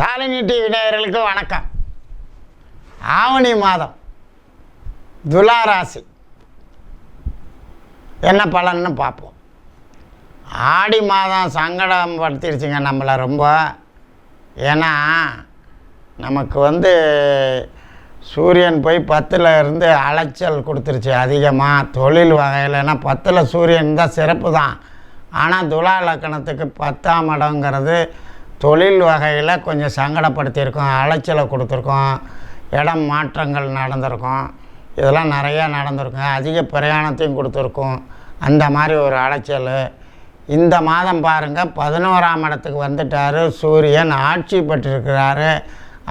சாலினி விநாயகர்களுக்கு வணக்கம். ஆவணி மாதம். துலாராசி என்ன பலன்னு பார்ப்போம். ஆடி மாதம் சங்கடம் படுத்திருச்சுங்க நம்மளை ரொம்ப. ஏன்னா நமக்கு வந்து சூரியன் போய் பத்தில் இருந்து அலைச்சல் கொடுத்துருச்சு அதிகமாக தொழில் வகையிலனா பத்தில் சூரியன் தான் சிறப்பு தான். ஆனால் துலா லக்கணத்துக்கு பத்தாம் இடங்கிறது தொழில் வகையில் கொஞ்சம் சங்கடப்படுத்தியிருக்கோம் அலைச்சலை கொடுத்துருக்கோம் இடம் மாற்றங்கள் நடந்திருக்கும் இதெல்லாம் நிறையா நடந்திருக்கும் அதிக பிரயாணத்தையும் கொடுத்துருக்கோம். அந்த மாதிரி ஒரு அலைச்சல். இந்த மாதம் பாருங்கள் பதினோராம் இடத்துக்கு வந்துட்டார் சூரியன் ஆட்சி பெற்றிருக்கிறாரு.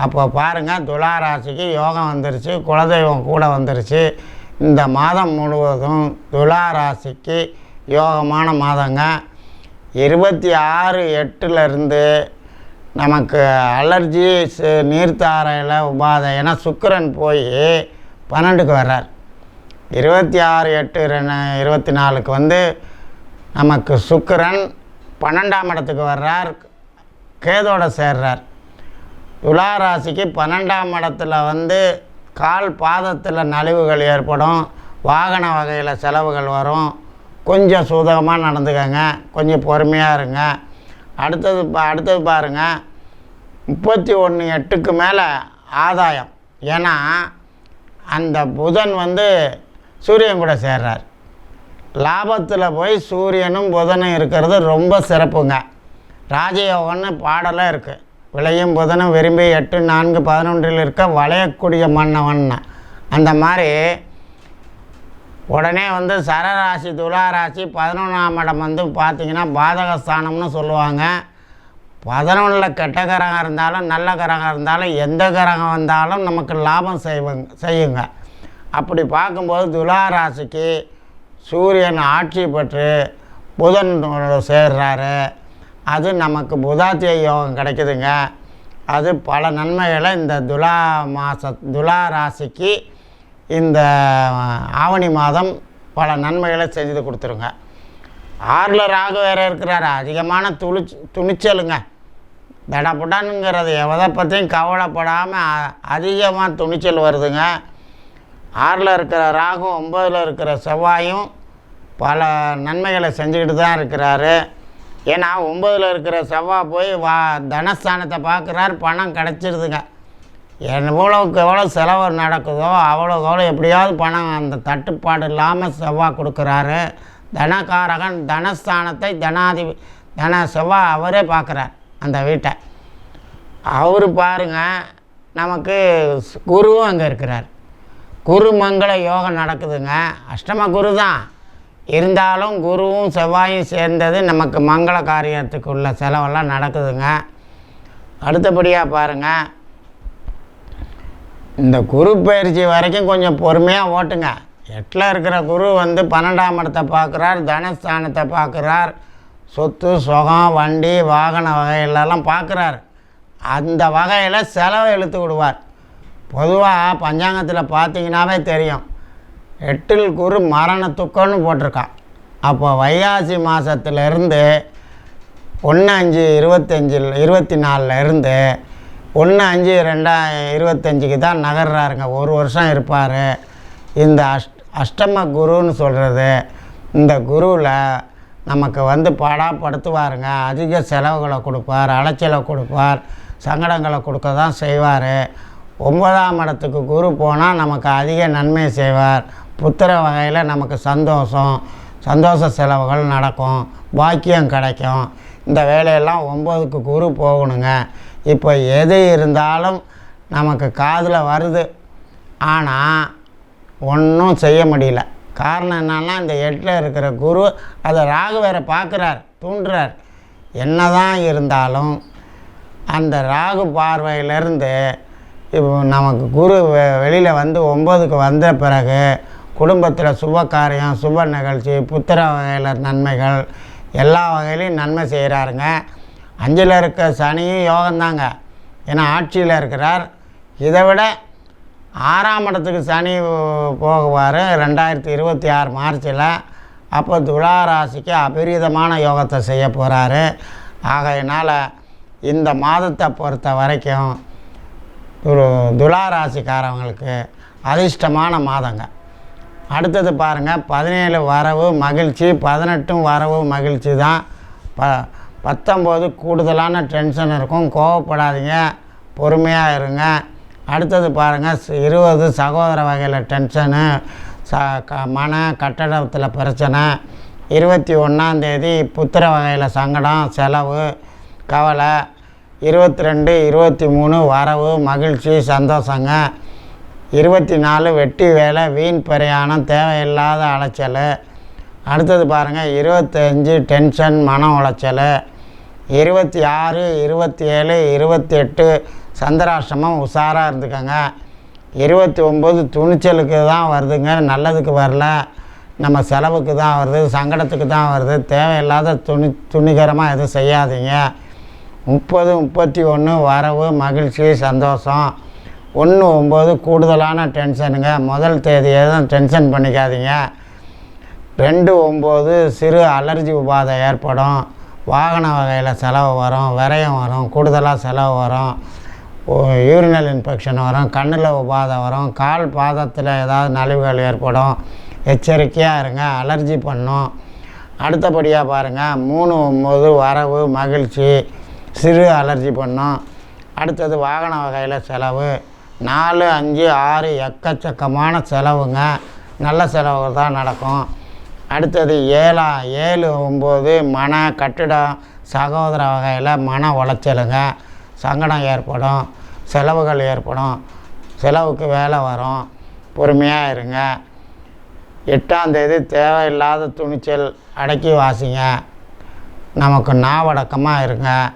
அப்போ பாருங்கள் துளாராசிக்கு யோகம் வந்துருச்சு குலதெய்வம் கூட வந்துருச்சு. இந்த மாதம் முழுவதும் துலா ராசிக்கு யோகமான மாதங்க. இருபத்தி ஆறு எட்டுலேருந்து நமக்கு அலர்ஜி நீர்த்தாரையில் உபாதை. ஏன்னா சுக்கிரன் போய் பன்னெண்டுக்கு வர்றார். இருபத்தி ஆறு எட்டு ரெண்டு இருபத்தி நாலுக்கு வந்து நமக்கு சுக்கிரன் பன்னெண்டாம் இடத்துக்கு வர்றார். கேதோட சேர்றார். துலா ராசிக்கு பன்னெண்டாம் இடத்துல வந்து கால் பாதத்தில் நலிவுகள் ஏற்படும். வாகன வகையில் செலவுகள் வரும். கொஞ்சம் சுதகமாக நடந்துக்கங்க. கொஞ்சம் பொறுமையாக இருங்க. அடுத்தது பா அடுத்தது பாருங்கள் முப்பத்தி ஒன்று எட்டுக்கு மேலே ஆதாயம். ஏன்னா அந்த புதன் வந்து சூரியன் கூட சேர்றார். லாபத்தில் போய் சூரியனும் புதனும் இருக்கிறது ரொம்ப சிறப்புங்க. ராஜயோகம்னு பாடலாம் இருக்குது விளையும் புதனும் விரும்பி எட்டு நான்கு பதினொன்றில் இருக்க வளையக்கூடிய மன்னவன். அந்த மாதிரி உடனே வந்து சரராசி துளாராசி பதினொன்றாம் இடம் வந்து பார்த்திங்கன்னா பாதகஸ்தானம்னு சொல்லுவாங்க. பதினொன்றில் கெட்ட கிரகம் இருந்தாலும் நல்ல கிரகம் இருந்தாலும் எந்த கிரகம் வந்தாலும் நமக்கு லாபம் செய்வங்க செய்யுங்க. அப்படி பார்க்கும்போது துலா ராசிக்கு சூரியன் ஆட்சி பெற்று புதன் சேர்றாரு. அது நமக்கு புதாத்திய யோகம் கிடைக்குதுங்க. அது பல நன்மைகளை இந்த துலா மாத துலா ராசிக்கு இந்த ஆவணி மாதம் பல நன்மைகளை செஞ்சு கொடுத்துருங்க. ஆறில் ராகு வேறு இருக்கிறாரு? அதிகமான துணிச் துணிச்சலுங்க. தடப்புடானுங்கிறது எதை பற்றியும் கவலைப்படாமல் அதிகமாக துணிச்சல் வருதுங்க. ஆறில் இருக்கிற ராகு ஒம்பதில் இருக்கிற செவ்வாயும் பல நன்மைகளை செஞ்சுக்கிட்டு தான் இருக்கிறாரு. ஏன்னா ஒம்பதில் இருக்கிற செவ்வாய் போய் வா தனஸ்தானத்தை பார்க்குறாரு பணம் கிடச்சிருதுங்க. எவ்வளோக்கு எவ்வளோ செலவு நடக்குதோ அவ்வளோக்கு எவ்வளோ எப்படியாவது பணம் அந்த தட்டுப்பாடு இல்லாமல் செவ்வாய் கொடுக்குறாரு. தனகாரகன் தனஸ்தானத்தை தனாதிபதி தன செவ்வாய் அவரே பார்க்குறார் அந்த வீட்டை. அவர் பாருங்க நமக்கு குருவும் அங்கே இருக்கிறார். குரு மங்கள யோகம் நடக்குதுங்க. அஷ்டம குரு தான். இருந்தாலும் குருவும் செவ்வாயும் சேர்ந்தது நமக்கு மங்கள காரியத்துக்குள்ள செலவெல்லாம் நடக்குதுங்க. அடுத்தபடியாக பாருங்கள் இந்த குரு பயிற்சி வரைக்கும் கொஞ்சம் பொறுமையாக ஓட்டுங்க. எட்டில் இருக்கிற குரு வந்து பன்னெண்டாம் இடத்தை பார்க்குறார் தனஸ்தானத்தை பார்க்குறார். சொத்து சுகம் வண்டி வாகன வகையிலெல்லாம் பார்க்குறார். அந்த வகையில் செலவை இழுத்து விடுவார். பொதுவாக பஞ்சாங்கத்தில் பார்த்தீங்கன்னாவே தெரியும். எட்டில் குரு மரண துக்கம்னு போட்டிருக்கான். அப்போ வைகாசி மாதத்துலேருந்து ஒன்று அஞ்சு இருபத்தஞ்சில் இருபத்தி நாலில் இருந்து ஒன்று அஞ்சு ரெண்டா இருபத்தஞ்சிக்கு தான் நகர்றாருங்க. ஒரு வருஷம் இருப்பார். இந்த அஷ்ட அஷ்டம குருன்னு சொல்கிறது இந்த குருவில் நமக்கு வந்து பாடாப்படுத்துவாருங்க. அதிக செலவுகளை கொடுப்பார் அலைச்சலை கொடுப்பார் சங்கடங்களை கொடுக்க தான் செய்வார். ஒன்பதாம் இடத்துக்கு குரு போனால் நமக்கு அதிக நன்மை செய்வார். புத்திர வகையில் நமக்கு சந்தோஷம். சந்தோஷ செலவுகள் நடக்கும் பாக்கியம் கிடைக்கும். இந்த வேலையெல்லாம் ஒம்பதுக்கு குரு போகணுங்க. இப்போ எது இருந்தாலும் நமக்கு காதில் வருது. ஆனால் ஒன்றும் செய்ய முடியல. காரணம் என்னன்னா இந்த எட்டில் இருக்கிற குரு அதை ராகு வேற பார்க்குறார் தூண்டுறார். என்னதான் இருந்தாலும் அந்த ராகு பார்வையிலேருந்து இப்போ நமக்கு குரு வெளியில் வந்து ஒம்பதுக்கு வந்த பிறகு குடும்பத்தில் சுப காரியம் சுப நிகழ்ச்சி புத்திர வகையில் நன்மைகள் எல்லா வகையிலையும் நன்மை செய்கிறாருங்க அஞ்சில் இருக்க சனியும் யோகம்தாங்க. ஏன்னா ஆட்சியில் இருக்கிறார். இதை விட ஆறாம் இடத்துக்கு சனி போகுவார் ரெண்டாயிரத்தி இருபத்தி ஆறு மார்ச்சில். அப்போ துலா ராசிக்கு அபரிதமான யோகத்தை செய்ய போகிறாரு ஆகையினால் இந்த மாதத்தை பொறுத்த வரைக்கும் துலா ராசிக்காரவங்களுக்கு அதிர்ஷ்டமான மாதங்க. அடுத்தது பாருங்கள் பதினேழு வரவு மகிழ்ச்சி பதினெட்டும் வரவு மகிழ்ச்சி தான். ப பத்தொம்போது கூடுதலான டென்ஷன் இருக்கும். கோவப்படாதீங்க பொறுமையாக இருங்க. அடுத்தது பாருங்கள் இருபது சகோதர வகையில் டென்ஷனு ச க மன கட்டடத்தில் பிரச்சனை. இருபத்தி ஒன்றாந்தேதி புத்திர வகையில் சங்கடம் செலவு கவலை. இருபத்தி ரெண்டு இருபத்தி மூணு வரவு மகிழ்ச்சி சந்தோஷங்க. இருபத்தி நாலு வெட்டி வேலை வீண் பிரயாணம் தேவையில்லாத அலைச்சல். அடுத்தது பாருங்கள் இருபத்தஞ்சு டென்ஷன் மன உளைச்சல். இருபத்தி ஆறு இருபத்தி ஏழு இருபத்தி எட்டு சந்திராஷ்டமம் உஷாராக இருந்துக்கோங்க. இருபத்தி ஒம்பது துணிச்சலுக்கு தான் வருதுங்க நல்லதுக்கு வரல. நம்ம செலவுக்கு தான் வருது சங்கடத்துக்கு தான் வருது தேவையில்லாத துணி துணிகரமாக எதுவும் செய்யாதீங்க. முப்பது முப்பத்தி ஒன்று வரவு மகிழ்ச்சி சந்தோஷம். ஒன்று ஒம்பது கூடுதலான டென்ஷனுங்க. முதல் தேதி எதுவும் டென்ஷன் பண்ணிக்காதீங்க. ரெண்டு ஒம்பது சிறு அலர்ஜி உபாதை ஏற்படும். வாகன வகையில் செலவு வரும் விரயம் வரும் கூடுதலாக செலவு வரும். யூரினல் இன்ஃபெக்ஷன் வரும் கண்ணில் உபாதை வரும் கால் பாதத்தில் ஏதாவது நலிவுகள் ஏற்படும். எச்சரிக்கையாக இருங்க அலர்ஜி பண்ணும். அடுத்தபடியாக பாருங்கள் மூணு ஒம்பது வரவு மகிழ்ச்சி சிறு அலர்ஜி பண்ணும். அடுத்தது வாகன வகையில் செலவு. நாலு அஞ்சு ஆறு எக்கச்சக்கமான செலவுங்க. நல்ல செலவு தான் நடக்கும். அடுத்தது ஏழா ஏழு ஒம்பது மன கட்டிடம் சகோதர வகையில் மன உளைச்சலுங்க. சங்கடம் ஏற்படும். செலவுகள் ஏற்படும். செலவுக்கு வேலை வரும். பொறுமையாக இருங்க. எட்டாந்தேதி தேவையில்லாத துணிச்சல் அடக்கி வாசிங்க. நமக்கு நாவடக்கமாக இருங்க.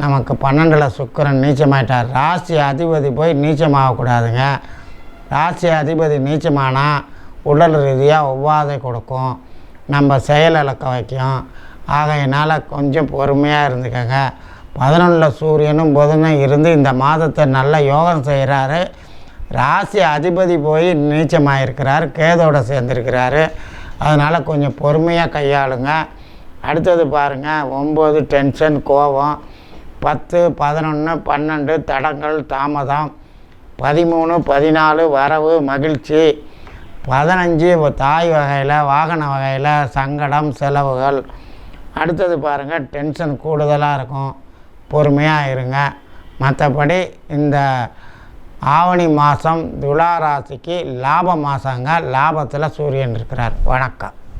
நமக்கு பன்னெண்டில் சுக்கிரன் நீச்சமாயிட்டார். ராசி அதிபதி போய் நீச்சமாகக்கூடாதுங்க. ராசி அதிபதி நீச்சமானால் உடல் ரீதியாக ஒவ்வாதை கொடுக்கும். நம்ம செயல் இழக்க வைக்கும். ஆகையினால் கொஞ்சம் பொறுமையாக இருந்துக்கங்க. பதினொன்றில் சூரியனும் புதனும் இருந்து இந்த மாதத்தை நல்ல யோகம் செய்கிறாரு ராசி அதிபதி போய் நீச்சமாயிருக்கிறார். கேதோட சேர்ந்துருக்கிறாரு. அதனால் கொஞ்சம் பொறுமையாக கையாளுங்க. அடுத்தது பாருங்கள் ஒம்பது டென்ஷன் கோபம். பத்து பதினொன்று பன்னெண்டு தடங்கள் தாமதம். பதிமூணு பதினாலு வரவு மகிழ்ச்சி. பதினஞ்சு தாய் வகையில் வாகன வகையில் சங்கடம் செலவுகள். அடுத்தது பாருங்கள் டென்ஷன் கூடுதலாக இருக்கும். பொறுமையாக இருங்க. மற்றபடி இந்த ஆவணி மாதம் துலா ராசிக்கு லாப மாதங்க லாபத்தில் சூரியன் இருக்கிறார். வணக்கம்.